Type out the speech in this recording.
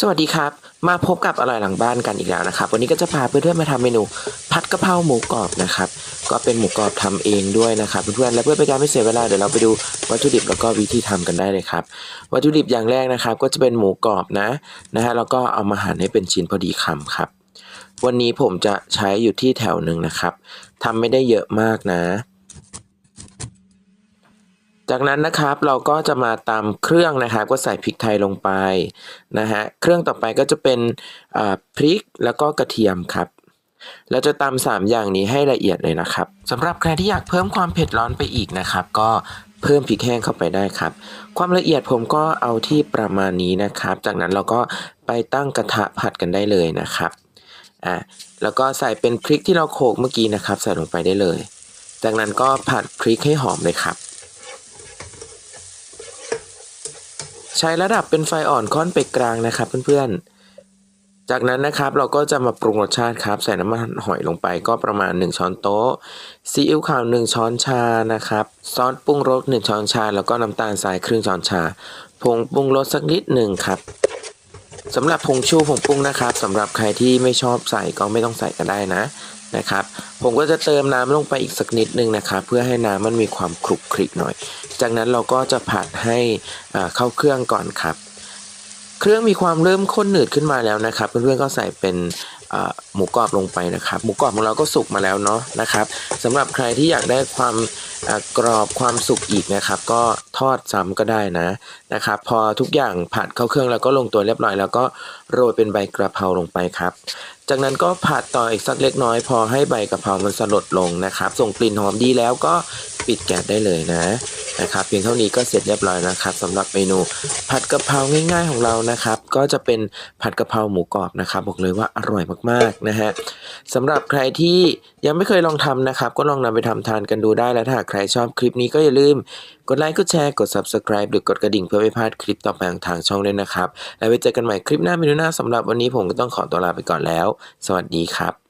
สวัสดีครับ มาพบกับอร่อยหลังบ้านกันอีกแล้วนะครับ วันนี้ก็จะพาเพื่อนๆมาทำเมนูผัดกะเพราหมูกรอบนะครับ ก็เป็นหมูกรอบทำเองด้วยนะครับเพื่อนๆและเพื่อเป็นการไม่เสียเวลาเดี๋ยวเราไปดูวัตถุดิบแล้วก็วิธีทำกันได้เลยครับ วัตถุดิบอย่างแรกนะครับ ก็จะเป็นหมูกรอบนะนะฮะแล้วก็เอามาหั่นให้เป็นชิ้นพอดีคำครับ วันนี้ผมจะใช้อยู่ที่แถวหนึ่งนะครับทำไม่ได้เยอะมากนะ จากนั้นนะครับเราก็จะมาตำเครื่องนะครับ ก็ใส่พริกไทยลงไปนะฮะเครื่องต่อไปก็จะเป็นพริกแล้วก็กระเทียมครับเราจะตำสามอย่างนี้ให้ละเอียดเลยนะครับสำหรับใครที่อยากเพิ่มความเผ็ดร้อนไปอีกนะครับ ก็เพิ่มพริกแห้งเข้าไปได้ครับ ความละเอียดผมก็เอาที่ประมาณนี้นะครับ จากนั้นเราก็ไปตั้งกระทะผัดกันได้เลยนะครับอ่าแล้วก็ใส่เป็นพริกที่เราโขลกเมื่อกี้นะครับ ใส่ลงไปได้เลย จากนั้นก็ผัดพริกให้หอมเลยครับ ใช้ระดับเป็นไฟอ่อนค่อนไปกลางนะครับเพื่อนๆ จากนั้นนะครับเราก็จะมาปรุงรสชาติครับ ใส่น้ำมันหอยลงไปก็ประมาณ 1 ช้อนโต๊ะซีอิ๊วขาว 1 ช้อนชานะครับซอสปรุงรส1ช้อนชา แล้วก็น้ำตาลทรายครึ่งช้อนชาผงปรุงรสสักนิดหนึ่งครับสำหรับผงชูผงปรุงนะครับสำหรับใครที่ไม่ชอบใส่ก็ไม่ต้องใส่ก็ได้นะ นะครับ ผมก็จะเติมน้ำลงไปอีกสักนิดนึงนะครับ เพื่อให้น้ำมันมีความคลุกคลิกหน่อย จากนั้นเราก็จะผัดให้อ่าเข้าเครื่องก่อนครับ เครื่องมีความเริ่มข้นหนืดขึ้นมาแล้วนะครับ เพื่อนๆก็ใส่เป็น หมูกรอบลงไปนะครับ หมูกรอบของเราก็สุกมาแล้วเนาะนะครับสำหรับใครที่อยากได้ความกรอบความสุกอีกนะครับ ก็ทอดซ้ำก็ได้นะนะครับ พอทุกอย่างผัดเข้าเครื่องแล้วก็ลงตัวเรียบร้อย แล้วก็โรยเป็นใบกระเพราลงไปครับ จากนั้นก็ผัดต่ออีกสักเล็กน้อย พอให้ใบกระเพรามันสลดลงนะครับ ส่งกลิ่นหอมดีแล้วก็ปิดแก๊สได้เลยนะ นะครับเพียงเท่านี้ก็เสร็จเรียบร้อยนะครับสำหรับเมนู ผัดกะเพราง่าย ๆของเรานะครับ ก็จะเป็นผัดกะเพราหมูกรอบนะครับ บอกเลยว่าอร่อยมากๆนะฮะสำหรับใครที่ยังไม่เคยลองทำนะครับ ก็ลองนำไปทำทานกันดูได้และถ้าหากใครชอบคลิปนี้ก็อย่าลืม กดไลค์กดแชร์กด subscribe หรือกดกระดิ่งเพื่อไม่พลาดคลิปต่อไปของทางช่องด้วยนะครับ แล้วไว้เจอกันใหม่คลิปหน้าเมนูหน้าสำหรับวันนี้ผมก็ต้องขอตัวลาไปก่อนแล้ว สวัสดีครับ